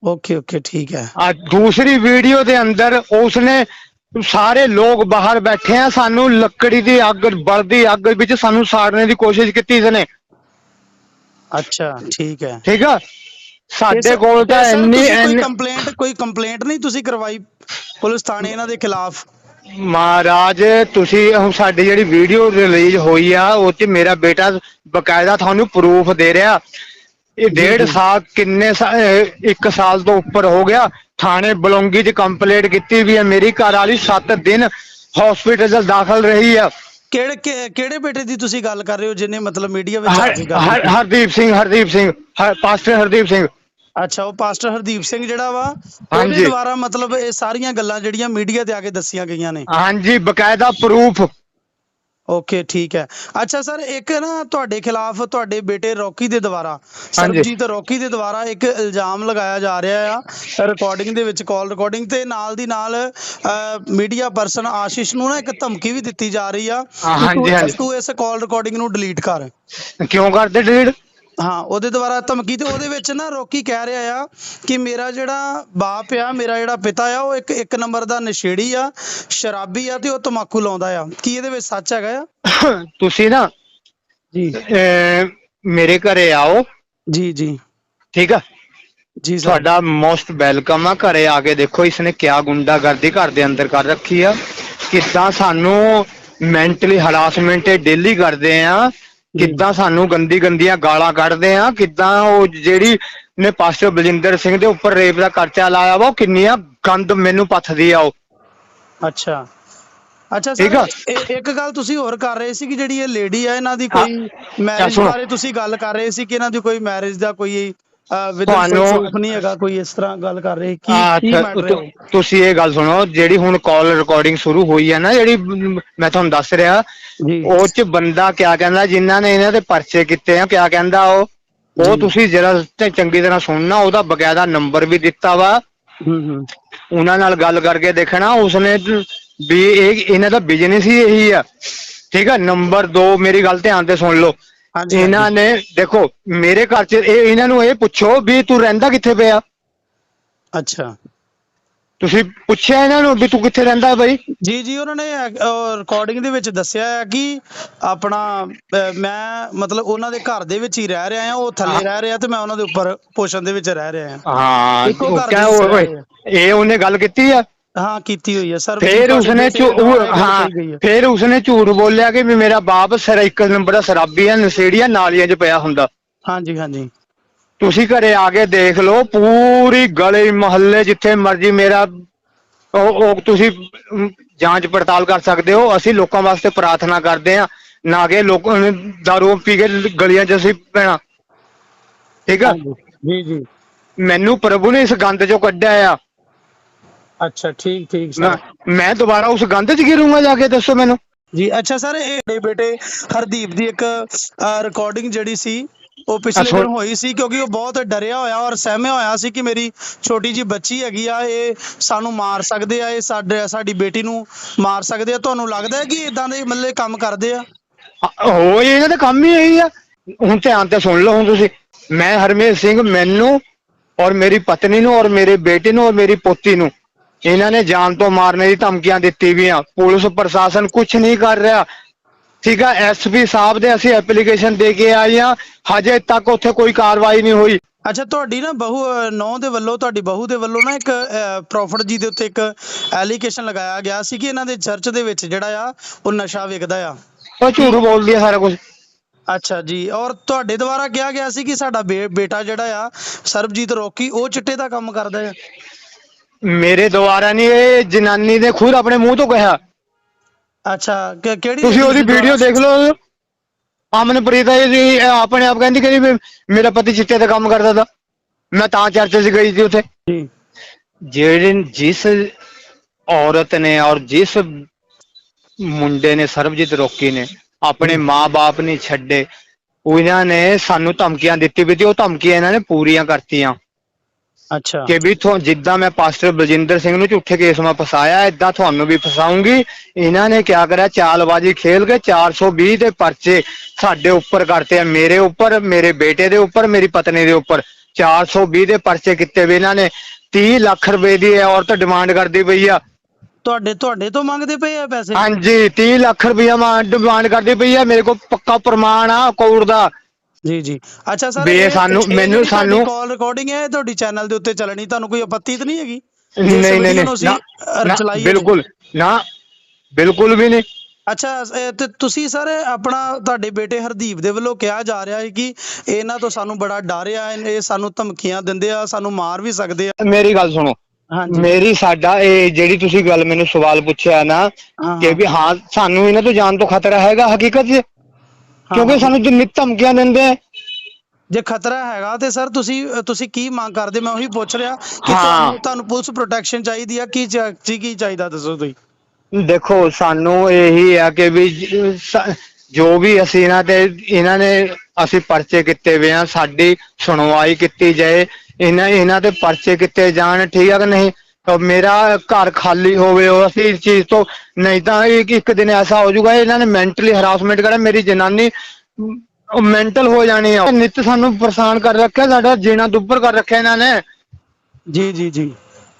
ਓਕੇ ਓਕੇ ਠੀਕ ਹੈ। ਆ ਦੂਸਰੀ ਵੀਡੀਓ ਦੇ ਅੰਦਰ ਉਸਨੇ ਸਾਰੇ ਲੋਕ ਬਾਹਰ ਬੈਠੇ ਆ ਸਾਨੂੰ ਲੱਕੜੀ ਦੀ ਅੱਗ ਬਲਦੀ ਅੱਗ ਵਿੱਚ ਸਾਨੂੰ ਸਾੜਨੇ ਦੀ ਕੋਸ਼ਿਸ਼ ਕੀਤੀ ਇਸਨੇ। ਅੱਛਾ ਠੀਕ ਹੈ। ਠੀਕ ਆ? ਸਾਡੇ ਤੇ ਕੋਲ ਤਾਂ ਤੇ ਇੰਨੀ ਕੋਈ ਕੰਪਲੇਂਟ ਕੋਈ ਕੰਪਲੇਂਟ ਨਹੀਂ ਤੁਸੀਂ ਕਰਵਾਈ ਪੁਲਿਸ ਥਾਣੇ ਇਹਨਾਂ ਦੇ ਖਿਲਾਫ? ਮਹਾਰਾਜ ਤੁਸੀਂ ਹੁਣ ਸਾਡੀ ਜਿਹੜੀ ਵੀਡੀਓ ਰਿਲੀਜ਼ ਹੋਈ ਆ ਉਹ 'ਚ ਮੇਰਾ ਬੇਟਾ ਬਕਾਇਦਾ ਤੁਹਾਨੂੰ ਪ੍ਰੂਫ ਦੇ ਰਿਹਾ। ਇਹ ਡੇਢ। ਸਾਲ ਕਿੰਨੇ ਸਾ- ਇੱਕ ਸਾਲ ਤੋਂ ਉੱਪਰ ਹੋ ਗਿਆ ਥਾਣੇ ਬਲੌਂਗੀ 'ਚ ਕੰਪਲੇਂਟ ਕੀਤੀ ਵੀ ਹੈ ਮੇਰੀ ਘਰ ਵਾਲੀ 7 ਦਿਨ ਹਸਪੀਟਲ 'ਚ ਦਾਖਲ ਰਹੀ ਆ ਕਿਹੜੇ ਕਿ- ਕਿਹੜੇ ਬੇਟੇ ਦੀ ਤੁਸੀਂ ਗੱਲ ਕਰ ਰਹੇ ਹੋ ਜਿਹਨੇ ਮਤਲਬ ਮੀਡੀਆ ਵਿੱਚ ਆ ਹਰ- ਕੇ ਗੱਲ ਹਰ- ਕੀਤੀ? ਹਰਦੀਪ ਸਿੰਘ ਹਰਦੀਪ ਸਿੰਘ ਹਰ- ਪਾਸਟਰ ਹਰਦੀਪ ਸਿੰਘ ਅੱਛਾ ਉਹ ਪਾਸਟਰ ਹਰਦੀਪ ਸਿੰਘ ਜਿਹੜਾ ਵਾ ਉਹਦੇ ਹਾਂਜੀ। ਦੁਆਰਾ ਮਤਲਬ ਇਹ ਸਾਰੀਆਂ ਗੱਲਾਂ ਜਿਹੜੀਆਂ ਮੀਡੀਆ ਤੇ ਆ ਕੇ ਦੱਸੀਆਂ ਗਈਆਂ ਨੇ ਹਾਂਜੀ ਬਕਾਇਦਾ ਪ੍ਰੂਫ ਓਕੇ ਠੀਕ ਹੈ। ਅੱਛਾ ਸਰ ਇੱਕ ਨਾ ਤੁਹਾਡੇ ਖਿਲਾਫ ਤੁਹਾਡੇ ਬੇਟੇ ਰੌਕੀ ਦੇ ਦੁਆਰਾ ਸਰਬਜੀਤ ਰੌਕੀ ਦੇ ਦੁਆਰਾ ਇੱਕ ਇਲਜ਼ਾਮ ਲਗਾਇਆ ਜਾ ਰਿਹਾ ਆ ਰਿਕਾਰਡਿੰਗ ਦੇ ਵਿੱਚ ਕਾਲ ਰਿਕਾਰਡਿੰਗ ਤੇ ਨਾਲ ਦੀ ਨਾਲ ਮੀਡੀਆ ਪਰਸਨ ਆਸ਼ਿਸ਼ ਨੂੰ ਨਾ ਇੱਕ ਧਮਕੀ ਵੀ ਦਿੱਤੀ ਜਾ ਰਹੀ ਆ। ਹਾਂਜੀ, ਹਾਂਜੀ। ਤੂੰ ਇਸ ਕਾਲ ਰਿਕਾਰਡਿੰਗ ਨੂੰ ਡਿਲੀਟ ਕਰ। ਕਿਉਂ ਕਰਦੇ ਡਿਲੀਟ ਹਾਂ ਉਹਦੇ ਦੁਆਰਾ ਧਮਕੀ ਤੇ ਉਹਦੇ ਵਿੱਚ ਨਾ ਰੋਕੀ ਕਹਿ ਰਿਹਾ ਆ ਕਿ ਮੇਰਾ ਜਿਹੜਾ ਬਾਪ ਆ ਮੇਰਾ ਜਿਹੜਾ ਪਿਤਾ ਆ ਉਹ ਇੱਕ ਇੱਕ ਨੰਬਰ ਦਾ ਨਸ਼ੇੜੀ ਆ ਸ਼ਰਾਬੀ ਆ ਤੇ ਉਹ ਤਮਾਕੂ ਲਾਉਂਦਾ ਆ। ਕੀ ਇਹਦੇ ਵਿੱਚ ਸੱਚ ਹੈਗਾ ਆ? [coughs] ਤੁਸੀਂ ਨਾ ਜੀ। ਮੇਰੇ ਘਰੇ ਆਓ। ਜੀ ਜੀ। ਠੀਕ ਆ? ਜੀ ਸਰ। ਤੁਹਾਡਾ ਮੋਸਟ ਵੈਲਕਮ ਆ। ਘਰੇ ਆ ਕੇ ਦੇਖੋ ਇਸਨੇ ਕਿਆ ਗੁੰਡਾਗਰਦੀ ਘਰ ਦੇ ਅੰਦਰ ਕਰ ਰੱਖੀ ਆ। ਕਿੱਦਾਂ ਸਾਨੂੰ ਮੈਂਟਲੀ ਹਰਾਸਮੈਂਟ ਡੇਲੀ ਕਰਦੇ ਆ। ਕਿੱਦਾਂ ਸਾਨੂੰ ਗੰਦੀ ਗੰਦੀਆਂ ਗਾਲਾਂ ਕੱਢਦੇ ਆ ਕਿੱਦਾਂ ਉਹ ਜਿਹੜੀ ਨੇ ਪਾਸਟਰ ਬਲਜਿੰਦਰ ਸਿੰਘ ਦੇ ਉੱਪਰ ਰੇਪ ਦਾ ਖਰਚਾ ਲਾਇਆ ਵਾ ਉਹ ਕਿੰਨੀਆਂ ਗੰਦ ਮੈਨੂੰ ਪੱਥਦੀ ਆ ਉਹ ਅੱਛਾ ਅੱਛਾ ਠੀਕ ਸਰ ਆ। ਇਹ- ਇੱਕ ਗੱਲ ਤੁਸੀਂ ਹੋਰ ਕਰ ਰਹੇ ਸੀ ਕਿ ਜਿਹੜੀ ਇਹ ਲੇਡੀ ਆ ਇਹਨਾਂ ਦੀ ਕੋਈ ਮੈਰਿਜ ਸੁਣੋ। ਬਾਰੇ ਤੁਸੀਂ ਗੱਲ ਕਰ ਰਹੇ ਸੀ ਕਿ ਇਹਨਾਂ ਦੀ ਕੋਈ ਮੈਰਿਜ ਦਾ ਕੋਈ ਵਿਦਨ ਤੁਹਾਨੂੰ- ਨਹੀਂ ਹੈਗਾ ਕੋਈ ਇਸ ਤਰ੍ਹਾਂ ਗੱਲ ਕਰ ਰਹੇ ਕੀ ਕੀ ਅੱਛਾ, ਮੈਟਰ ਤੁ- ਤੁਸੀਂ ਇਹ ਗੱਲ ਸੁਣੋ ਜਿਹੜੀ ਹੁਣ ਕਾਲ ਰਿਕਾਰਡਿੰਗ ਸ਼ੁਰੂ ਹੋਈ ਹੈ ਨਾ ਜਿਹੜੀ ਮ, ਮੈਂ ਤੁਹਾਨੂੰ ਦੱਸ ਰਿਹਾ ਜੀ। ਉਹ ਚ ਬੰਦਾ ਕਿਆ ਕਹਿੰਦਾ ਜਿਨ੍ਹਾਂ ਨੇ ਇਹਨਾਂ ਦੇ ਪਰਚੇ ਕੀਤੇ ਆ ਕਿਆ ਕਹਿੰਦਾ ਉਹ। ਤੁਸੀਂ ਜਰਾ ਤੇ ਚੰਗੀ ਤਰ੍ਹਾਂ ਸੁਣਨਾ ਉਹਦਾ ਬਕਾਇਦਾ ਨੰਬਰ ਵੀ ਦਿੱਤਾ ਵਾ। ਹੂੰ ਹੂੰ। ਉਹਨਾਂ ਨਾਲ ਗੱਲ ਕਰਕੇ ਦੇਖਣਾ ਉਸਨੇ ਤ- ਵੀ ਇਹ ਇਹਨਾਂ ਦਾ ਬਿਜ਼ਨਸ ਹੀ ਇਹੀ ਆ। ਠੀਕ ਆ ਨੰਬਰ 2 ਮੇਰੀ ਗੱਲ ਧਿਆਨ ਤੇ ਸੁਣ ਲਓ। ਹਾਂਜੀ ਇਹਨਾਂ। ਨੇ ਦੇਖੋ ਮੇਰੇ ਘਰ ਚ ਇਹ ਇਹਨਾਂ ਨੂੰ ਇਹ ਪੁੱਛੋ ਵੀ ਤੂੰ ਰਹਿੰਦਾ ਕਿੱਥੇ ਪਿਆ? ਅੱਛਾ। ਤੁਸੀਂ ਪੁੱਛਿਆ ਇਹਨਾਂ ਨੂੰ ਵੀ ਤੂੰ ਕਿੱਥੇ ਰਹਿੰਦਾ ਬਈ? ਜੀ ਜੀ ਉਹਨਾਂ ਨੇ ਰਿਕਾਰਡਿੰਗ ਦੇ ਵਿੱਚ ਦੱਸਿਆ ਹੈ ਕਿ ਆਪਣਾ ਅਹ, ਮੈਂ ਮਤਲਬ ਉਹਨਾਂ ਦੇ ਘਰ ਦੇ ਵਿੱਚ ਹੀ ਰਹਿ ਰਿਹਾ ਹਾਂ ਉਹ ਥੱਲੇ ਰਹਿ ਰਿਹਾ ਤੇ ਮੈਂ ਉਹਨਾਂ ਦੇ ਉੱਪਰ ਪੋਸ਼ਨ ਦੇ ਵਿੱਚ ਰਹਿ ਰਿਹਾ ਹਾਂ। ਹਾਂ ਇੱਕੋ ਘਰ ਦੇ ਓਏ, ਇਹ ਉਹਨੇ ਗੱਲ ਕੀਤੀ ਆ? ਹਾਂ ਕੀਤੀ ਹੋਈ ਹੈ। ਸਰ ਫਿਰ ਉਸਨੇ ਝੂ- ਉਹ- ਹਾਂ ਫਿਰ ਉਸਨੇ ਝੂਠ ਬੋਲਿਆ ਕਿ ਵੀ ਮੇਰਾ ਬਾਪ ਸਰ ਇੱਕ ਨੰਬਰ ਦਾ ਸ਼ਰਾਬੀ ਆ ਨਸ਼ੇੜੀ ਆ ਨਾਲੀਆਂ 'ਚ ਪਿਆ ਹੁੰਦਾ। ਹਾਂਜੀ ਹਾਂਜੀ। ਤੁਸੀਂ ਘਰੇ ਆ ਕੇ ਦੇਖ ਲਓ ਪੂਰੀ ਗਲੀ ਮੁਹੱਲੇ ਜਿੱਥੇ ਮਰਜ਼ੀ ਮੇਰਾ ਉਹ ਉਹ ਤੁਸੀਂ ਅਮ, ਜਾਂਚ ਪੜਤਾਲ ਕਰ ਸਕਦੇ ਹੋ। ਅਸੀਂ ਲੋਕਾਂ ਵਾਸਤੇ ਪ੍ਰਾਰਥਨਾ ਕਰਦੇ ਆ ਨਾ ਕਿ ਲੋਕ ਦਾਰੂ ਪੀ ਕੇ ਗਲੀਆਂ 'ਚ ਅਸੀਂ ਪੈਣਾ। ਠੀਕ ਆ? ਜੀ ਜੀ। ਮੈਨੂੰ ਪ੍ਰਭੂ ਨੇ ਇਸ ਗੰਦ 'ਚੋਂ ਕੱਢਿਆ ਆ। ਅੱਛਾ ਠੀਕ ਠੀਕ ਸਰ। ਮੈਂ ਦੁਬਾਰਾ ਉਸ ਗੰਦ 'ਚ ਗਿਰੂੰਗਾ ਜਾ ਕੇ ਦੱਸੋ ਮੈਨੂੰ। ਜੀ ਅੱਛਾ ਸਰ ਇਹ ਮੇਰੇ ਬੇਟੇ ਹਰਦੀਪ ਦੀ ਇੱਕ ਰਿਕਾਰਡਿੰਗ ਜਿਹੜੀ ਸੀ ਉਹ ਪਿਛਲੇ ਅੱਛਾ। ਦਿਨ ਹੋਈ ਸੀ ਕਿਉਂਕਿ ਉਹ ਬਹੁਤ ਡਰਿਆ ਹੋਇਆ ਔਰ ਸਹਿਮਿਆ ਹੋਇਆ ਸੀ ਕਿ ਮੇਰੀ ਛੋਟੀ ਜੀ ਬੱਚੀ ਹੈਗੀ ਆ ਇਹ ਸਾਨੂੰ ਮਾਰ ਸਕਦੇ ਆ ਇਹ ਸਾਡੇ ਸਾਡੀ ਬੇਟੀ ਨੂੰ ਮਾਰ ਸਕਦੇ ਆ। ਤੁਹਾਨੂੰ ਲੱਗਦਾ ਹੈ ਕਿ ਇਦਾਂ ਦੇ ਮੱਲੇ ਕੰਮ ਕਰਦੇ ਆ? ਹੋ ਇਹਨਾਂ ਦਾ ਕੰਮ ਹੀ ਇਹੀ ਆ। ਹੁਣ ਧਿਆਨ ਤੇ ਸੁਣ ਲਓ ਹੁਣ ਤੁਸੀਂ। ਮੈਂ ਹਰਮੇਸ਼ ਸਿੰਘ ਮੈਨੂੰ ਔਰ ਮੇਰੀ ਪਤਨੀ ਨੂੰ ਔਰ ਮੇਰੇ ਬੇਟੇ ਨੂੰ ਔਰ ਮੇਰੀ ਪੋਤੀ ਨੂੰ ਇਹਨਾਂ ਨੇ ਜਾਨ ਤੋਂ ਮਾਰਨੇ ਦੀ ਧਮਕੀਆਂ ਦਿੱਤੀ ਵੀਆਂ। ਪੁਲਿਸ ਪ੍ਰਸ਼ਾਸਨ ਕੁਝ ਨਹੀਂ ਕਰ ਰਿਹਾ। ਠੀਕ ਆ ਐਸਪੀ ਸਾਹਿਬ ਦੇ ਅਸੀਂ ਐਪਲੀਕੇਸ਼ਨ ਦੇ ਕੇ ਆਏ ਆ ਹਜੇ ਤੱਕ ਉੱਥੇ ਕੋਈ ਕਾਰਵਾਈ ਨਹੀਂ ਹੋਈ। ਅੱਛਾ ਤੁਹਾਡੀ ਨਾ ਬਹੂ ਨੌ ਦੇ ਵੱਲੋਂ ਤੁਹਾਡੀ ਬਹੂ ਦੇ ਵੱਲੋਂ ਨਾ ਇੱਕ ਪ੍ਰੋਫਿਟ ਜੀ ਦੇ ਉੱਤੇ ਇੱਕ ਐਲੀਗੇਸ਼ਨ ਲਗਾਇਆ ਗਿਆ ਸੀ ਕਿ ਇਹਨਾਂ ਦੇ ਚਰਚ ਦੇ ਵਿੱਚ ਜਿਹੜਾ ਆ ਉਹ ਨਸ਼ਾ ਵਿਕਦਾ ਆ। ਉਹ ਝੂਠ ਬੋਲਦੀ ਆ ਸਾਰਾ ਕੁਝ ਅੱਛਾ ਜੀ ਔਰ ਤੁਹਾਡੇ ਦੁਆਰਾ ਕਿਹਾ ਗਿਆ ਸੀ ਕਿ ਸਾਡਾ ਬੇਟਾ ਜਿਹੜਾ ਆ ਸਰਬਜੀਤ ਰੋਕੀ ਉਹ ਚਿੱਟੇ ਦਾ ਕੰਮ ਕਰਦਾ ਆ। ਮੇਰੇ ਦੁਆਰਾ ਨਹੀਂ ਇਹ ਜਨਾਨੀ ਨੇ ਖੁਦ ਆਪਣੇ ਮੂੰਹ ਤੋਂ ਕਿਹਾ। ਅੱਛਾ ਕਿ- ਕਿਹੜੀ ਤੁਸੀਂ ਉਹਦੀ ਵੀਡੀਓ ਦੇਖ ਲਓ। ਅਮਨਪ੍ਰੀਤ ਹੈ ਜੀ ਇਹ ਆਪਣੇ ਆਪ ਕਹਿੰਦੀ ਕਿ ਮੇਰਾ ਪਤੀ ਚਿੱਟੇ ਦਾ ਕੰਮ ਕਰਦਾ ਤਾ। ਮੈਂ ਤਾਂ ਚਰਚ 'ਚ ਗਈ ਸੀ ਉੱਥੇ। ਜੀ। ਜਿਹੜੇ ਜਿਸ ਔਰਤ ਨੇ ਔਰ ਜਿਸ ਮੁੰਡੇ ਨੇ ਸਰਬਜੀਤ ਰੋਕੀ ਨੇ ਆਪਣੇ ਮਾਂ-ਬਾਪ ਨਹੀਂ ਛੱਡੇ ਉਹ ਇਹਨਾਂ ਨੇ ਸਾਨੂੰ ਧਮਕੀਆਂ ਦਿੱਤੀ ਵੀ ਤੇ ਉਹ ਧਮਕੀਆਂ ਇਹਨਾਂ ਨੇ ਪੂਰੀਆਂ ਕਰਤੀਆਂ। ਅੱਛਾ। ਕਿ ਵੀ ਤੁਹਾ ਜਿੱਦਾਂ ਮੈਂ ਪਾਸਟਰ ਬਲਜਿੰਦਰ ਸਿੰਘ ਨੂੰ ਝੂਠੇ ਕੇਸ ਮੈਂ ਫਸਾਇਆ ਏਦਾਂ ਤੁਹਾਨੂੰ ਵੀ ਫਸਾਉਂਗੀ। ਇਹਨਾਂ ਨੇ ਕਿਆ ਕਰਿਆ? ਚਾਲਬਾਜ਼ੀ ਖੇਲ ਕੇ 420 ਦੇ ਪਰਚੇ ਸਾਡੇ ਉੱਪਰ ਕਰਤੇ ਆ ਮੇਰੇ ਉੱਪਰ ਮੇਰੇ ਬੇਟੇ ਦੇ ਉੱਪਰ ਮੇਰੀ ਪਤਨੀ ਦੇ ਉੱਪਰ। 420 ਦੇ ਪਰਚੇ ਕੀਤੇ ਵੀ ਇਹਨਾਂ ਨੇ। 30 ਲੱਖ ਰੁਪਏ ਦੀ ਇਹ ਔਰਤ ਡਿਮਾਂਡ ਕਰਦੀ ਪਈ ਆ। ਤੁਹਾਡੇ ਤੁਹਾਡੇ ਤੋਂ ਮੰਗਦੇ ਪਏ ਆ ਪੈਸੇ? ਹਾਂਜੀ 30 ਲੱਖ ਰੁਪਇਆ ਡਿਮਾਂਡ ਕਰਦੀ ਪਈ ਆ। ਮੇਰੇ ਕੋਲ ਪੱਕਾ ਪ੍ਰਮਾਣ ਆ ਕੋਰਟ ਦਾ। ਜੀ ਜੀ। ਅੱਛਾ ਸਰ ਵੀ ਇਹ ਸਾਨੂੰ- ਮੈਨੂੰ ਸਾਨੂੰ- ਕਾਲ ਰਿਕਾਰਡਿੰਗ ਹੈ ਤੁਹਾਡੀ ਚੈਨਲ ਦੇ ਉੱਤੇ ਚੱਲਣੀ ਤੁਹਾਨੂੰ ਕੋਈ ਆਪੱਤੀ ਤਾਂ ਨਹੀਂ ਹੈਗੀ? ਨਹੀਂ ਨਹੀਂ ਨਹੀਂ ਬਿਲਕੁਲ। ਨਾ ਬਿਲਕੁਲ ਵੀ ਨਹੀਂ। ਅੱਛਾ ਤੇ ਤੁਸੀਂ ਸਰ ਆਪਣਾ ਤੁਹਾਡੇ ਬੇਟੇ ਹਰਦੀਪ ਦੇ ਵੱਲੋਂ ਕਿਹਾ ਜਾ ਰਿਹਾ ਹੈ ਕਿ ਇਹਨਾਂ ਤੋਂ ਸਾਨੂੰ ਬੜਾ ਡਰ ਆ ਇਹ ਸਾਨੂੰ ਧਮਕੀਆਂ ਦਿੰਦੇ ਆ ਸਾਨੂੰ ਮਾਰ ਵੀ ਸਕਦੇ ਆ। ਮੇਰੀ ਗੱਲ ਸੁਣੋ। ਹਾਂਜੀ। ਮੇਰੀ ਸਾਡਾ ਇਹ ਜਿਹੜੀ ਤੁਸੀਂ ਗੱਲ ਮੈਨੂੰ ਸਵਾਲ ਪੁੱਛਿਆ ਨਾ ਕਿ ਵੀ ਹਾਂ ਸਾਨੂੰ ਇਹਨਾਂ ਤੋਂ ਜਾਨ ਤੋਂ ਖਤਰਾ ਹੈਗਾ ਹਕੀਕਤ 'ਚ? ਕਿਉਂਕਿ। ਸਾਨੂੰ ਜਿੰਨੀ ਧਮਕੀਆਂ ਦਿੰਦੇ ਆ। ਜੇ ਖਤਰਾ ਹੈਗਾ ਤੇ ਸਰ ਤੁਸੀਂ ਤੁਸੀਂ ਕੀ ਮੰਗ ਕਰਦੇ? ਮੈਂ ਉਹੀ ਪੁੱਛ ਰਿਹਾ ਕਿ ਹਾਂ। ਤੁਹਾਨੂੰ ਤੁਹਾਨੂੰ ਪੁਲਿਸ ਪ੍ਰੋਟੈਕਸ਼ਨ ਚਾਹੀਦੀ ਆ ਕੀ ਚਾ- ਕੀ ਕੀ ਚਾਹੀਦਾ ਦੱਸੋ ਤੁਸੀਂ? ਦੇਖੋ ਸਾਨੂੰ ਇਹੀ ਆ ਕਿ ਵੀ ਜ- ਸ- ਜੋ ਵੀ ਅਸੀਂ ਇਹਨਾਂ ਤੇ ਇਹਨਾਂ ਨੇ ਅਸੀਂ ਪਰਚੇ ਕੀਤੇ ਵੇ ਆ ਸਾਡੀ ਸੁਣਵਾਈ ਕੀਤੀ ਜਾਏ। ਇਹਨਾਂ ਇਹਨਾਂ ਤੇ ਪਰਚੇ ਕੀਤੇ ਜਾਣ ਠੀਕ ਆ ਕਿ ਨਹੀਂ? ਮੇਰਾ ਘਰ ਖਾਲੀ ਹੋਵੇ ਉਹ ਅਸੀਂ ਇਸ ਚੀਜ਼ ਤੋਂ ਨਹੀਂ ਤਾਂ ਇੱਕ ਇੱਕ ਦਿਨ ਐਸਾ ਹੋ ਜਾਊਗਾ ਇਹਨਾਂ ਨੇ ਮੈਂਟਲੀ ਹਰਾਸਮੈਂਟ ਕਰਿਆ ਮੇਰੀ ਜਨਾਨੀ ਮੈਂਟਲ ਹੋ ਜਾਣੀ ਆ। ਨਿਤ ਸਾਨੂੰ ਪਰੇਸ਼ਾਨ ਕਰ ਰੱਖਿਆ ਸਾਡਾ ਜੀਣਾ ਦੁੱਬਰ ਕਰ ਰੱਖਿਆ ਇਹਨਾਂ ਨੇ। ਜੀ ਜੀ ਜੀ।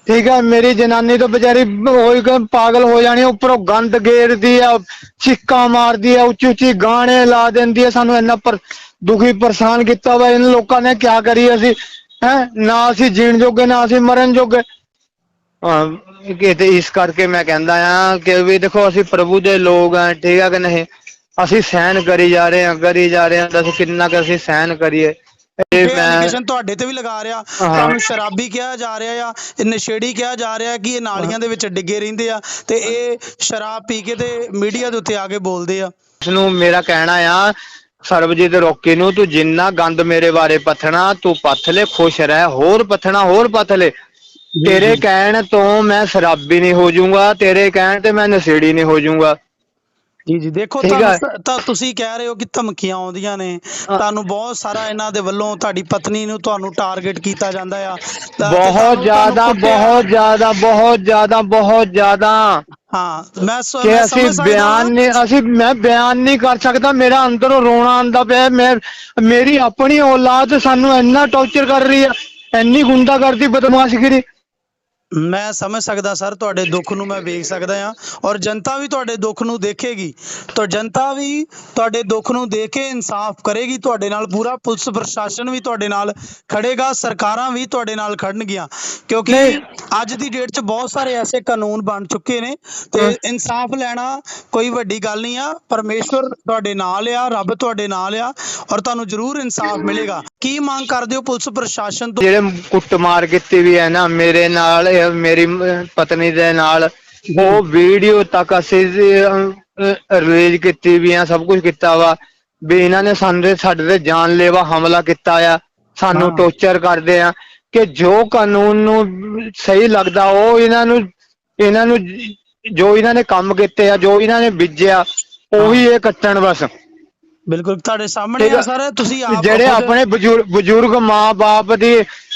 ਠੀਕ ਹੈ ਮੇਰੀ ਜਨਾਨੀ ਤਾਂ ਵਿਚਾਰੀ ਹੋਈ ਪਾਗਲ ਹੋ ਜਾਣੀ ਉੱਪਰੋਂ ਗੰਦ ਗੇਰਦੀ ਆ ਚੀਕਾਂ ਮਾਰਦੀ ਆ ਉੱਚੀ ਉੱਚੀ ਗਾਣੇ ਲਾ ਦਿੰਦੀ ਆ ਸਾਨੂੰ ਇੰਨਾ ਪਰ ਦੁਖੀ ਪਰੇਸ਼ਾਨ ਕੀਤਾ ਵਾ। ਇਹਨਾਂ ਲੋਕਾਂ ਨੇ ਕਿਆ ਕਰੀ ਅਸੀਂ? ਹੈ? ਨਾ ਅਸੀਂ ਜੀਣ ਜੋਗੇ ਨਾ ਅਸੀਂ ਮਰਨ ਜੋਗੇ। ਹਾਂ ਕਿ ਤੇ ਇਸ ਕਰਕੇ ਮੈਂ ਕਹਿੰਦਾ ਆ ਕਿ ਵੀ ਦੇਖੋ ਅਸੀਂ ਪ੍ਰਭੂ ਦੇ ਲੋਕ ਆ ਠੀਕ ਆ ਕਿ ਨਹੀਂ? ਅਸੀਂ ਸਹਿਨ ਕਰੀ ਜਾ ਰਹੇ ਆ ਕਰੀ ਜਾ ਰਹੇ ਆ ਦੱਸ ਕਿੰਨਾ ਕਿ ਅਸੀਂ ਸਹਿਨ ਕਰੀਏ? ਇਹ ਮੈਂ ਐਲੀਗੇਸ਼ਨ ਤੁਹਾਡੇ ਤੇ ਵੀ ਲਗਾ ਰਿਹਾ। ਤੁਹਾਨੂੰ ਸ਼ਰਾਬੀ ਕਿਹਾ ਜਾ ਰਿਹਾ ਆ ਇਹ ਨਸ਼ੇੜੀ ਕਿਹਾ ਜਾ ਰਿਹਾ ਕਿ ਇਹ ਨਾਲੀਆਂ ਦੇ ਵਿੱਚ ਡਿੱਗੇ ਰਹਿੰਦੇ ਆ ਤੇ ਇਹ ਸ਼ਰਾਬ ਪੀ ਕੇ ਤੇ ਮੀਡੀਆ ਦੇ ਉੱਤੇ ਆ ਕੇ ਬੋਲਦੇ ਆ। ਨੂੰ ਮੇਰਾ ਕਹਿਣਾ ਆ ਸਰਬਜੀਤ ਰੋਕੀ ਨੂੰ ਤੂੰ ਜਿੰਨਾ ਗੰਦ ਮੇਰੇ ਬਾਰੇ ਪਥਣਾ ਤੂੰ ਪੱਥ ਲੈ ਖੁਸ਼ ਰਹਿ ਹੋਰ ਪਥਣਾ ਹੋਰ ਪੱਥ ਲੈ। ਤੇਰੇ ਕਹਿਣ ਤੋਂ ਮੈਂ ਸ਼ਰਾਬੀ ਨਹੀਂ ਹੋ ਜਾਊਂਗਾ ਤੇਰੇ ਕਹਿਣ ਤੇ ਮੈਂ ਨਸ਼ੇੜੀ ਨਹੀਂ ਹੋ ਜਾਊਂਗਾ। ਜੀ ਜੀ ਦੇਖੋ ਤੁਹਾਨੂੰ ਤਾਂ ਤੁਸੀਂ ਕਹਿ ਰਹੇ ਹੋ ਕਿ ਧਮਕੀਆਂ ਆਉਂਦੀਆਂ ਨੇ। ਤੁਹਾਨੂੰ ਬਹੁਤ ਸਾਰਾ ਇਹਨਾਂ ਦੇ ਵੱਲੋਂ ਤੁਹਾਡੀ ਪਤਨੀ ਨੂੰ ਤੁਹਾਨੂੰ ਟਾਰਗੇਟ ਕੀਤਾ ਜਾਂਦਾ ਆ। ਬਹੁਤ ਜ਼ਿਆਦਾ ਬਹੁਤ ਜ਼ਿਆਦਾ ਬਹੁਤ ਜ਼ਿਆਦਾ ਬਹੁਤ ਜ਼ਿਆਦਾ। ਹਾਂ ਮੈਂ ਕਿ ਅਸੀਂ ਬਿਆਨ ਨਹੀਂ ਅਸੀਂ ਮੈਂ ਬਿਆਨ ਨਹੀਂ ਕਰ ਸਕਦਾ ਮੇਰਾ ਅੰਦਰੋਂ ਰੋਣਾ ਆਂਦਾ ਪਿਆ ਮੈਂ ਮੇਰੀ ਆਪਣੀ ਔਲਾਦ ਸਾਨੂੰ ਇੰਨਾ ਟੌਰਚਰ ਕਰ ਰਹੀ ਆ ਇੰਨੀ ਗੁੰਡਾਗਰਦੀ ਬਦਮਾਸ਼ਗਿਰੀ ਮੈਂ ਸਮਝ ਸਕਦਾ ਸਰ ਤੁਹਾਡੇ ਦੁੱਖ ਨੂੰ ਮੈਂ ਵੇਖ ਸਕਦਾ ਆ ਔਰ ਜਨਤਾ ਵੀ ਤੁਹਾਡੇ ਦੁੱਖ ਨੂੰ ਦੇਖੇਗੀ ਤਾਂ ਜਨਤਾ ਵੀ ਤੁਹਾਡੇ ਦੁੱਖ ਨੂੰ ਦੇਖ ਕੇ ਇਨਸਾਫ ਕਰੇਗੀ ਤੁਹਾਡੇ ਨਾਲ ਪੂਰਾ ਪੁਲਿਸ ਪ੍ਰਸ਼ਾਸਨ ਵੀ ਤੁਹਾਡੇ ਨਾਲ ਖੜੇਗਾ ਸਰਕਾਰਾਂ ਵੀ ਤੁਹਾਡੇ ਨਾਲ ਖੜਨਗੀਆਂ ਕਿਉਂਕਿ। ਅੱਜ ਦੀ ਡੇਟ 'ਚ ਬਹੁਤ ਸਾਰੇ ਐਸੇ ਕਾਨੂੰਨ ਬਣ ਚੁੱਕੇ ਨੇ ਤੇ। ਇਨਸਾਫ ਲੈਣਾ ਕੋਈ ਵੱਡੀ ਗੱਲ ਨਹੀਂ ਆ ਪਰਮੇਸ਼ਵਰ ਤੁਹਾਡੇ ਨਾਲ ਆ ਰੱਬ ਤੁਹਾਡੇ ਨਾਲ ਆ ਔਰ ਤੁਹਾਨੂੰ ਜ਼ਰੂਰ ਇਨਸਾਫ ਮਿਲੇਗਾ ਕੀ ਮੰਗ ਕਰਦੇ ਹੋ ਪੁਲਿਸ ਪ੍ਰਸ਼ਾਸਨ ਤੋਂ ਜਿਹੜੇ ਕੁੱਟਮਾਰ ਕੀਤੀ ਵੀ ਹੈ ਨਾ ਮੇਰੇ ਨਾਲ ਇਹ ਮੇਰੀ ਪਤਨੀ ਦੇ ਨਾਲ ਉਹ ਵੀਡੀਓ ਤੱਕ ਅਸੀਂ ਰਿਲੀਜ਼ ਕੀਤੀ ਵੀ ਆ ਸਭ ਕੁਝ ਕੀਤਾ ਵਾ ਵੀ ਇਹਨਾਂ ਨੇ ਸਾਡੇ ਸਾਡੇ ਤੇ ਜਾਨਲੇਵਾ ਹਮਲਾ ਕੀਤਾ ਆ ਸਾਨੂੰ। ਟੌਰਚਰ ਕਰਦੇ ਆ ਕਿ ਜੋ ਕਾਨੂੰਨ ਨੂੰ ਸਹੀ ਲੱਗਦਾ ਉਹ ਇਹਨਾਂ ਨੂੰ ਇਹਨਾਂ ਨੂੰ ਜੋ ਇਹਨਾਂ ਨੇ ਕੰਮ ਕੀਤੇ ਆ ਜੋ ਇਹਨਾਂ ਨੇ ਬੀਜਿਆ ਉਹੀ ਇਹ ਕੱਟਣ ਬਸ ਬਿਲਕੁਲ ਤੁਹਾਡੇ ਸਾਹਮਣੇ ਆ। ਸਰ ਤੁਸੀਂ ਆਪ ਜਿਹੜੇ ਆਪਣੇ ਬਜ਼ੁਰਗ ਮਾਂ-ਬਾਪ ਦੀ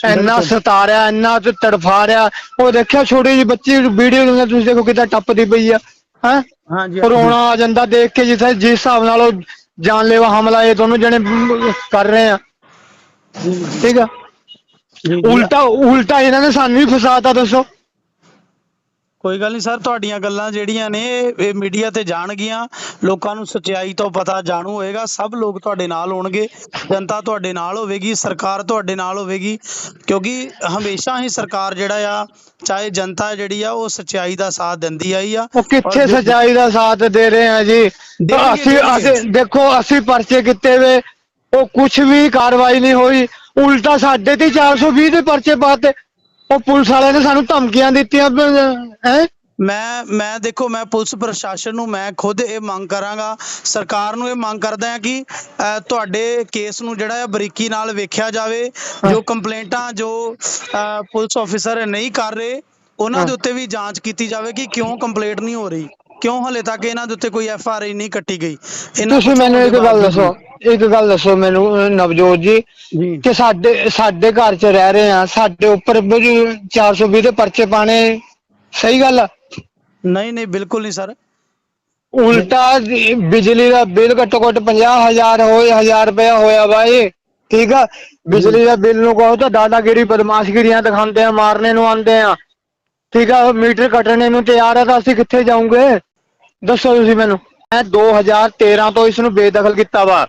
ਇੰਨਾ। ਸਤਾਰਿਆ ਇੰਨਾ ਤੇ ਤੜਫਾ ਰਿਆ ਉਹ ਦੇਖਿਆ ਛੋਟੀ ਜਿਹੀ ਬੱਚੀ ਵੀਡੀਓ ਨੂੰ ਤੁਸੀਂ ਦੇਖੋ ਕਿਦਾਂ ਟੱਪਦੀ ਪਈ ਆ ਹੈ ਹਾਂਜੀ ਰੋਣਾ ਆ ਜਾਂਦਾ ਦੇਖ ਕੇ ਜਿਸ ਜਿਸ ਹਿਸਾਬ ਨਾਲ ਉਹ ਜਾਨਲੇਵਾ ਹਮਲਾ ਇਹ ਦੋਨੋਂ ਜਣੇ ਕਰ ਰਹੇ ਆ ਠੀਕ ਆ ਜੀ, ਜੀ। ਉਲਟਾ ਉਲਟਾ ਇਹਨਾਂ ਨੇ ਸਾਨੂੰ ਹੀ ਫਸਾਤਾ ਦੱਸੋ ਕੋਈ ਗੱਲ ਨਹੀਂ ਸਰ ਤੁਹਾਡੀਆਂ ਗੱਲਾਂ ਜਿਹੜੀਆਂ ਨੇ ਇਹ- ਮੀਡੀਆ ਤੇ ਜਾਣਗੀਆਂ। ਲੋਕਾਂ ਨੂੰ ਸੱਚਾਈ ਤੋਂ ਪਤਾ ਜਾਣੂ ਹੋਏਗਾ। ਸਭ ਲੋਕ ਤੁਹਾਡੇ ਨਾਲ ਹੋਣਗੇ। ਜਨਤਾ ਤੁਹਾਡੇ ਨਾਲ ਹੋਵੇਗੀ। ਸਰਕਾਰ ਤੁਹਾਡੇ ਨਾਲ ਹੋਵੇਗੀ। ਕਿਉਂਕਿ ਹਮੇਸ਼ਾ ਹੀ ਸਰਕਾਰ ਜਿਹੜਾ ਆ ਚਾਹੇ ਜਨਤਾ ਜਿਹੜੀ ਆ ਉਹ ਸੱਚਾਈ ਦਾ ਸਾਥ ਦਿੰਦੀ ਆਈ ਆ। ਉਹ ਕਿੱਥੇ ਸਚਾਈ ਦਾ ਸਾਥ ਦੇ ਰਹੇ ਆ ਜੀ? ਅਸੀਂ। ਅਸੀਂ ਦੇਖੋ ਅਸੀਂ ਪਰਚੇ ਕੀਤੇ ਵੇ। ਉਹ ਕੁਝ ਵੀ ਕਾਰਵਾਈ ਨਹੀਂ ਹੋਈ। ਉਲਟਾ ਸਾਡੇ ਤੇ 420 ਦੇ ਪਰਚੇ ਪਾਤੇ। ਉਹ ਪੁਲਿਸ ਵਾਲਿਆਂ ਨੇ ਸਾਨੂੰ ਧਮਕੀਆਂ ਦਿੱਤੀਆਂ ਹੈ? ਮੈਂ ਮੈਂ ਦੇਖੋ ਮੈਂ ਪੁਲਿਸ ਪ੍ਰਸ਼ਾਸਨ ਨੂੰ ਮੈਂ ਖੁਦ ਇਹ ਮੰਗ ਕਰਾਂਗਾ ਸਰਕਾਰ ਨੂੰ ਇਹ ਮੰਗ ਕਰਦਾ ਹਾਂ ਕਿ ਤੁਹਾਡੇ ਕੇਸ ਨੂੰ ਜਿਹੜਾ ਹੈ ਬਰੀਕੀ ਨਾਲ ਵੇਖਿਆ ਜਾਵੇ। ਜੋ ਕੰਪਲੇਂਟਾਂ ਜੋ ਪੁਲਿਸ ਆਫੀਸਰ ਨਹੀਂ ਕਰ ਰਹੇ ਉਹਨਾਂ ਦੇ। ਉੱਤੇ ਵੀ ਜਾਂਚ ਕੀਤੀ ਜਾਵੇ ਕਿ ਕਿਉਂ ਕੰਪਲੇਂਟ ਨਹੀਂ ਹੋ ਰਹੀ। ਕਿਉਂ ਹਲੇ ਤੱਕ ਇਹਨਾਂ ਦੇ ਉੱਤੇ ਕੋਈ ਐਫ ਆਰ ਆਈ ਨਹੀਂ ਕੱਟੀ ਗਈ? ਇਹਨਾਂ ਤੁਸੀਂ ਮੈਨੂੰ ਇੱਕ ਗੱਲ ਦੱਸੋ ਇੱਕ ਗੱਲ ਦੱਸੋ ਮੈਨੂੰ ਅਹ ਨਵਜੋਤ ਜੀ ਜੀ। ਕਿ ਸਾਡੇ ਸਾਡੇ ਘਰ 'ਚ ਰਹਿ ਰਹੇ ਆ ਸਾਡੇ ਉੱਪਰ ਵੀ 420 ਦੇ ਪਰਚੇ ਪਾਣੇ ਸਹੀ ਗੱਲ ਆ? ਨਹੀਂ ਨਹੀਂ ਬਿਲਕੁਲ ਨਹੀਂ ਸਰ। ਉਲਟਾ ਬਿਜਲੀ ਦਾ ਬਿੱਲ ਘੱਟੋ ਘੱਟ 50000 ਹੋਏ 1000 ਰੁਪਇਆ ਹੋਇਆ ਬਾਈ ਠੀਕ ਆ? ਬਿਜਲੀ ਦਾ ਬਿੱਲ ਨੂੰ ਕਹੋ ਤਾਂ ਦਾਦਾਗਿਰੀ ਬਦਮਾਸ਼ਗਿਰੀਆਂ ਦਿਖਾਉਂਦੇ ਆ ਮਾਰਨੇ ਨੂੰ ਆਉਂਦੇ ਆ। ਠੀਕ ਆ ਉਹ ਮੀਟਰ ਕੱਟਣੇ ਨੂੰ ਤਿਆਰ ਆ ਤਾਂ ਅਸੀਂ ਕਿੱਥੇ ਜਾਵਾਂਗੇ ਦੱਸੋ ਤੁਸੀਂ ਮੈਨੂੰ। ਮੈਂ 2013 ਤੋਂ ਇਸ ਨੂੰ ਬੇਦਖਲ ਕੀਤਾ ਵਾ।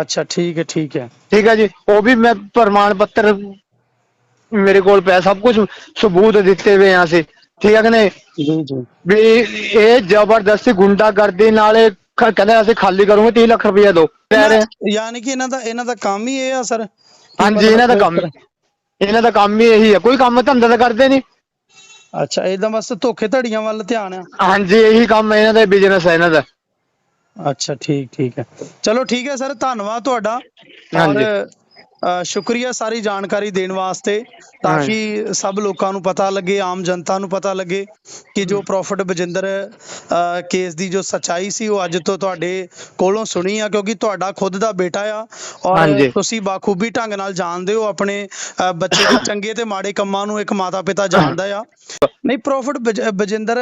ਅੱਛਾ ਠੀਕ ਹੈ ਠੀਕ ਹੈ। ਠੀਕ ਹੈ ਜੀ? ਉਹ ਵੀ ਮੈਂ ਪ੍ਰਮਾਣ ਪੱਤਰ ਮੇਰੇ ਕੋਲ ਪਿਆ ਸਭ ਕੁਝ ਸਬੂਤ ਦਿੱਤੇ ਹੋਏ ਆ ਅਸੀਂ। ਠੀਕ ਹੈ ਕਿ ਨਹੀਂ? ਜੀ ਜੀ। ਵੀ ਇਹ ਜ਼ਬਰਦਸਤੀ ਗੁੰਡਾਗਰਦੀ ਨਾਲ ਇਹ ਖ- ਕਹਿੰਦੇ ਅਸੀਂ ਖਾਲੀ ਕਰੂਗੇ 30 ਲੱਖ ਰੁਪਏ ਦੋ। ਕਹਿ ਰਹੇ ਯਾਨੀ ਕਿ ਇਹਨਾਂ ਦਾ ਇਹਨਾਂ ਦਾ ਕੰਮ ਹੀ ਇਹ ਆ ਸਰ। ਹਾਂਜੀ ਇਹਨਾਂ ਦਾ ਕੰਮ ਇਹਨਾਂ ਦਾ ਕੰਮ ਹੀ ਇਹੀ ਹੈ ਕੋਈ ਕੰਮ ਧੰਦਾ ਤਾਂ ਕਰਦੇ ਨਹੀਂ। ਅੱਛਾ ਇਹਦਾ ਬਸ ਧੋਖੇ ਧੜੀਆਂ ਵੱਲ ਧਿਆਨ ਆ। ਹਾਂਜੀ ਇਹੀ ਕੰਮ ਇਹਨਾਂ ਦਾ ਬਿਜ਼ਨਸ ਹੈ ਇਹਨਾਂ ਦਾ। ਅੱਛਾ ਠੀਕ ਠੀਕ ਹੈ ਚਲੋ ਠੀਕ ਹੈ ਸਰ ਧੰਨਵਾਦ ਤੁਹਾਡਾ। ਔਰ ਹਾਂਜੀ। ਸ਼ੁਕਰੀਆ ਸਾਰੀ ਜਾਣਕਾਰੀ ਦੇਣ ਵਾਸਤੇ ਤਾਂ ਕਿ ਸਭ ਲੋਕਾਂ ਨੂੰ ਪਤਾ ਲੱਗੇ ਆਮ ਜਨਤਾ ਨੂੰ ਪਤਾ ਲੱਗੇ ਕਿ ਜੋ ਪ੍ਰੋਫਿਟ ਬਜਿੰਦਰ ਕੇਸ ਦੀ ਜੋ ਸਚਾਈ ਸੀ ਉਹ ਅੱਜ ਤੋਂ ਤੁਹਾਡੇ ਕੋਲੋਂ ਸੁਣੀ ਆ ਕਿਉਂਕਿ ਤੁਹਾਡਾ ਖੁਦ ਦਾ ਬੇਟਾ ਆ ਔਰ। ਤੁਸੀਂ ਬਾਖੂਬੀ ਢੰਗ ਨਾਲ ਜਾਣਦੇ ਹੋ ਆਪਣੇ ਬੱਚੇ ਦੇ ਚੰਗੇ ਤੇ ਮਾੜੇ ਕੰਮਾਂ ਨੂੰ ਇੱਕ ਮਾਤਾ ਪਿਤਾ ਜਾਣਦਾ ਆ। ਨਹੀਂ ਪ੍ਰੋਫਿਟ ਬਜ- ਬਜਿੰਦਰ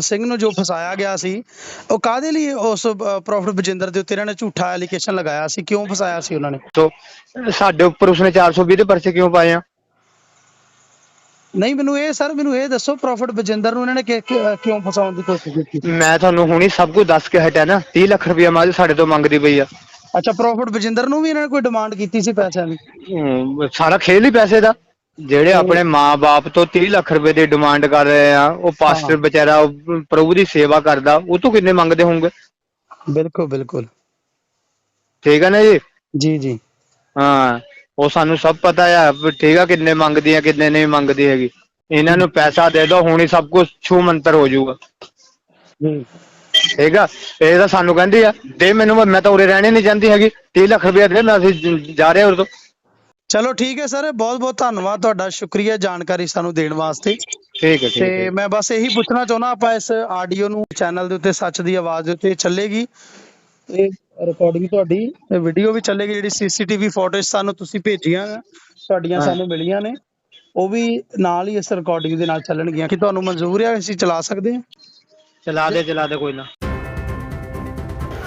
ਸਿੰਘ ਨੂੰ ਜੋ ਫਸਾਇਆ ਗਿਆ ਸੀ ਉਹ ਕਾਦੇ ਲਈ ਉਸ ਪ੍ਰੋਫਿਟ ਬਜਿੰਦਰ ਦੇ ਉੱਤੇ ਇਹਨਾਂ ਨੇ ਝੂਠਾ ਐਲੀਗੇਸ਼ਨ ਲਗਾਇਆ ਸੀ? ਕਿਉਂ ਫਸਾਇਆ ਸੀ ਉਹਨਾਂ ਨੇ? ਸਾਡੇ ਉੱਪਰ ਉਸਨੇ 420 ਦੇ ਪਰਚੇ ਕਿਉਂ ਪਾਏ ਆ? ਨਹੀਂ ਮੈਨੂੰ ਇਹ ਸਰ ਮੈਨੂੰ ਇਹ ਦੱਸੋ ਪ੍ਰੋਫਿਟ ਬਜਿੰਦਰ ਨੂੰ ਇਹਨਾਂ ਨੇ ਕਿ- ਕਿ- ਕਿਉਂ ਫਸਾਉਣ ਦੀ ਕੋਸ਼ਿਸ਼ ਕੀਤੀ? ਮੈਂ ਤੁਹਾਨੂੰ ਹੁਣੀ ਸਭ ਕੁਝ ਦੱਸ ਕੇ ਹਟਿਆ ਨਾ 30 ਲੱਖ ਰੁਪਏ ਮਾਜ ਸਾਡੇ ਤੋਂ ਮੰਗਦੀ ਪਈ ਆ। ਅੱਛਾ ਪ੍ਰੋਫਿਟ ਬਜਿੰਦਰ ਨੂੰ ਵੀ ਇਹਨਾਂ ਨੇ ਕੋਈ ਡਿਮਾਂਡ ਕੀਤੀ ਸੀ ਪੈਸਿਆਂ ਦੀ? ਹਮ, ਸਾਰਾ ਖੇਲ ਹੀ ਪੈਸੇ ਦਾ। ਜਿਹੜੇ ਆਪਣੇ ਮਾਂ-ਬਾਪ ਤੋਂ 30 ਲੱਖ ਰੁਪਏ ਦੀ ਡਿਮਾਂਡ ਕਰ ਰਹੇ ਆ ਉਹ ਪਾਸਟਰ। ਵਿਚਾਰਾ ਉਹ ਪ੍ਰਭੂ ਦੀ ਸੇਵਾ ਕਰਦਾ ਉਹ ਤੋਂ ਕਿੰਨੇ ਮੰਗਦੇ ਹੋਣਗੇ? ਬਿਲਕੁਲ ਬਿਲਕੁਲ। ਠੀਕ ਹੈ ਨਾ ਜੀ? ਜੀ ਜੀ। ਹਾਂ ਉਹ ਸਾਨੂੰ ਸਭ ਪਤਾ ਆ ਵੀ ਠੀਕ ਆ ਕਿੰਨੇ ਮੰਗਦੀ ਆ ਕਿੰਨੇ ਨਹੀਂ ਮੰਗਦੀ ਹੈਗੀ। ਇਹਨਾਂ ਨੂੰ ਪੈਸਾ ਦੇ ਦਿਓ ਹੁਣ ਹੀ ਸਭ ਕੁਝ ਛੂ ਮੰਤਰ ਹੋ ਜਾਊਗਾ। ਠੀਕ ਆ? ਇਹ ਤਾਂ ਸਾਨੂੰ ਕਹਿੰਦੀ ਆ ਦੇ ਮੈਨੂੰ ਮੈਂ ਤਾਂ ਉਰੇ ਰਹਿਣੇ ਨਹੀਂ ਚਾਹੁੰਦੀ ਹੈਗੀ। 30 ਲੱਖ ਰੁਪਏ ਦੇ ਮੈਂ ਅਸੀਂ ਜ- ਰਹੇ ਉਰੇ ਤੋਂ। ਚਲੋ ਠੀਕ ਹੈ ਸਰ ਬਹੁਤ ਬਹੁਤ ਧੰਨਵਾਦ ਤੁਹਾਡਾ ਸ਼ੁਕਰੀਆ ਜਾਣਕਾਰੀ ਸਾਨੂੰ ਦੇਣ ਵਾਸਤੇ। ਠੀਕ ਹੈ ਠੀਕ ਤੇ ਹੈ। ਮੈਂ ਬਸ ਇਹੀ ਪੁੱਛਣਾ ਚਾਹੁੰਦਾ ਆਪਾਂ ਇਸ ਆਡੀਓ ਨੂੰ ਚੈਨਲ ਦੇ ਉੱਤੇ ਸੱਚ ਦੀ ਆਵਾਜ਼ ਦੇ ਉੱਤੇ ਚੱਲੇਗੀ। ਇਹ ਰਿਕਾਰਡਿੰਗ ਤੁਹਾਡੀ ਵੀਡੀਓ ਵੀ ਚੱਲੇਗੀ ਜਿਹੜੀ ਸੀਸੀਟੀਵੀ ਫੋਟੋਜ਼ ਸਾਨੂੰ ਤੁਸੀਂ ਭੇਜੀਆਂ ਤੁਹਾਡੀਆਂ। ਸਾਨੂੰ ਮਿਲੀਆਂ ਨੇ ਉਹ ਵੀ ਨਾਲ ਹੀ ਇਸ ਰਿਕਾਰਡਿੰਗ ਦੇ ਨਾਲ ਚੱਲਣਗੀਆਂ। ਕਿ ਤੁਹਾਨੂੰ ਮਨਜ਼ੂਰ ਹੈ ਅਸੀਂ ਚਲਾ ਸਕਦੇ ਹਾਂ? ਚਲਾ ਦੇ ਚਲਾ ਦੇ ਕੋਈ ਨਾ।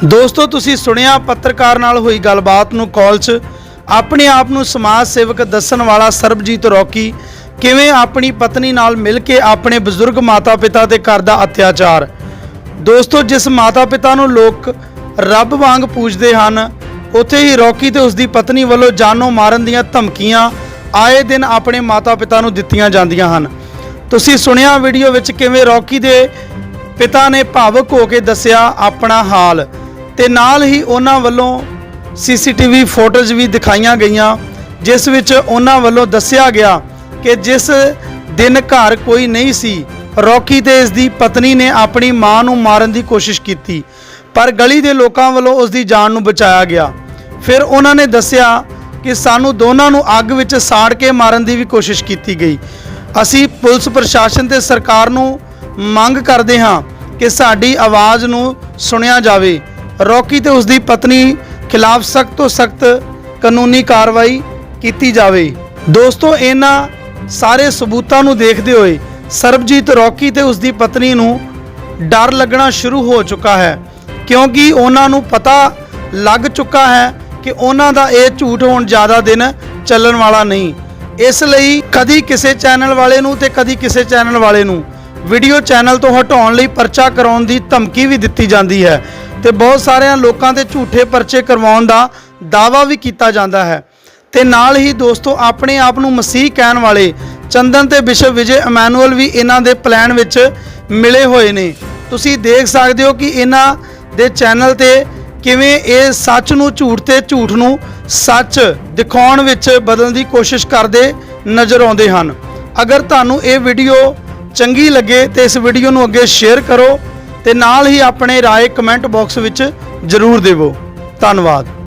ਦੋਸਤੋ ਤੁਸੀਂ ਸੁਣਿਆ ਪੱਤਰਕਾਰ ਨਾਲ ਹੋਈ ਗੱਲਬਾਤ ਨੂੰ ਕਾਲ 'ਚ। ਆਪਣੇ ਆਪ ਨੂੰ ਸਮਾਜ ਸੇਵਕ ਦੱਸਣ ਵਾਲਾ ਸਰਬਜੀਤ ਰੌਕੀ ਕਿਵੇਂ ਆਪਣੀ ਪਤਨੀ ਨਾਲ ਮਿਲ ਕੇ ਆਪਣੇ ਬਜ਼ੁਰਗ ਮਾਤਾ-ਪਿਤਾ ਤੇ ਕਰਦਾ ਅਤਿਆਚਾਰ? ਦੋਸਤੋ ਜਿਸ ਮਾਤਾ-ਪਿਤਾ ਨੂੰ ਲੋਕ ਰੱਬ ਵਾਂਗ ਪੂਜਦੇ ਹਨ। ਉੱਥੇ ਹੀ ਰੌਕੀ ਤੇ ਉਸ ਦੀ ਪਤਨੀ ਵੱਲੋਂ ਜਾਨੋਂ ਮਾਰਨ ਦੀਆਂ ਧਮਕੀਆਂ ਆਏ ਦਿਨ ਆਪਣੇ ਮਾਤਾ-ਪਿਤਾ ਨੂੰ ਦਿੱਤੀਆਂ ਜਾਂਦੀਆਂ ਹਨ। ਤੁਸੀਂ ਸੁਣਿਆ ਵੀਡੀਓ ਵਿੱਚ ਕਿਵੇਂ ਰੌਕੀ ਦੇ ਪਿਤਾ ਨੇ ਭਾਵੁਕ ਹੋ ਕੇ ਦੱਸਿਆ ਆਪਣਾ ਹਾਲ। ਤੇ ਨਾਲ ਹੀ ਉਹਨਾਂ ਵੱਲੋਂ ਸੀਸੀਟੀਵੀ ਫੋਟੋਜ਼ ਵੀ ਦਿਖਾਈਆਂ ਗਈਆਂ, ਜਿਸ ਵਿੱਚ ਉਹਨਾਂ ਵੱਲੋਂ ਦੱਸਿਆ ਗਿਆ ਕਿ ਜਿਸ ਦਿਨ ਘਰ ਕੋਈ ਨਹੀਂ ਸੀ, ਰੌਕੀ ਤੇ ਇਸ ਦੀ ਪਤਨੀ ਨੇ ਆਪਣੀ ਮਾਂ ਨੂੰ ਮਾਰਨ ਦੀ ਕੋਸ਼ਿਸ਼ ਕੀਤੀ। ਪਰ ਗਲੀ ਦੇ ਲੋਕਾਂ ਵੱਲੋਂ ਉਸ ਦੀ ਜਾਨ ਨੂੰ ਬਚਾਇਆ ਗਿਆ। ਫਿਰ ਉਹਨਾਂ ਨੇ ਦੱਸਿਆ ਕਿ ਸਾਨੂੰ ਦੋਨਾਂ ਨੂੰ ਅੱਗ ਵਿੱਚ ਸਾੜ ਕੇ ਮਾਰਨ ਦੀ ਵੀ ਕੋਸ਼ਿਸ਼ ਕੀਤੀ ਗਈ। ਅਸੀਂ ਪੁਲਿਸ ਪ੍ਰਸ਼ਾਸਨ ਤੇ ਸਰਕਾਰ ਨੂੰ ਮੰਗ ਕਰਦੇ ਹਾਂ ਕਿ ਸਾਡੀ ਆਵਾਜ਼ ਨੂੰ ਸੁਣਿਆ ਜਾਵੇ। ਰੌਕੀ ਤੇ ਉਸ ਦੀ ਪਤਨੀ ਖਿਲਾਫ ਸਖਤ ਤੋਂ ਸਖਤ ਕਾਨੂੰਨੀ ਕਾਰਵਾਈ ਕੀਤੀ ਜਾਵੇ। ਦੋਸਤੋ, ਇਹਨਾਂ ਸਾਰੇ ਸਬੂਤਾਂ ਨੂੰ ਦੇਖਦੇ ਹੋਏ ਸਰਬਜੀਤ ਰੌਕੀ ਤੇ ਉਸ ਦੀ ਪਤਨੀ ਨੂੰ ਡਰ ਲੱਗਣਾ ਸ਼ੁਰੂ ਹੋ ਚੁੱਕਾ ਹੈ। ਕਿਉਂਕਿ ਉਹਨਾਂ ਨੂੰ ਪਤਾ ਲੱਗ ਚੁੱਕਾ ਹੈ ਕਿ ਉਹਨਾਂ ਦਾ ਇਹ ਝੂਠ ਹੁਣ ਜ਼ਿਆਦਾ ਦਿਨ ਚੱਲਣ ਵਾਲਾ ਨਹੀਂ। ਇਸ ਲਈ ਕਦੀ ਕਿਸੇ ਚੈਨਲ ਵਾਲੇ ਨੂੰ ਤੇ ਕਦੀ ਕਿਸੇ ਚੈਨਲ ਵਾਲੇ ਨੂੰ ਵੀਡੀਓ ਚੈਨਲ ਤੋਂ ਹਟਾਉਣ ਲਈ ਪਰਚਾ ਕਰਾਉਣ ਦੀ ਧਮਕੀ ਵੀ ਦਿੱਤੀ ਜਾਂਦੀ ਹੈ ਤੇ ਬਹੁਤ ਸਾਰਿਆਂ ਲੋਕਾਂ ਤੇ ਝੂਠੇ ਪਰਚੇ ਕਰਵਾਉਣ ਦਾ ਦਾਅਵਾ ਵੀ ਕੀਤਾ ਜਾਂਦਾ ਹੈ। ਤੇ ਨਾਲ ਹੀ ਦੋਸਤੋ, ਆਪਣੇ ਆਪ ਨੂੰ ਮਸੀਹ ਕਹਿਣ ਵਾਲੇ ਚੰਦਨ ਤੇ ਵਿਸ਼ਵ ਵਿਜੇ ਇਮੈਨੂਅਲ ਵੀ ਇਹਨਾਂ ਦੇ ਪਲਾਨ ਵਿੱਚ ਮਿਲੇ ਹੋਏ ਨੇ। ਤੁਸੀਂ ਦੇਖ ਸਕਦੇ ਹੋ ਕਿ ਇਹਨਾਂ ਦੇ ਚੈਨਲ ਤੇ ਕਿਵੇਂ ਇਹ ਸੱਚ ਨੂੰ, ਝੂਠ ਤੇ ਝੂਠ ਨੂੰ ਸੱਚ ਦਿਖਾਉਣ ਵਿੱਚ ਬਦਲਣ ਦੀ ਕੋਸ਼ਿਸ਼ ਕਰਦੇ ਨਜ਼ਰ ਆਉਂਦੇ ਹਨ। ਅਗਰ ਤੁਹਾਨੂੰ ਇਹ ਵੀਡੀਓ ਚੰਗੀ ਲੱਗੇ ਤੇ ਇਸ ਵੀਡੀਓ ਨੂੰ ਅੱਗੇ ਸ਼ੇਅਰ ਕਰੋ ਤੇ ਨਾਲ ਹੀ ਆਪਣੇ ਰਾਏ ਕਮੈਂਟ ਬਾਕਸ ਵਿੱਚ ਜ਼ਰੂਰ ਦੇਵੋ। ਧੰਨਵਾਦ।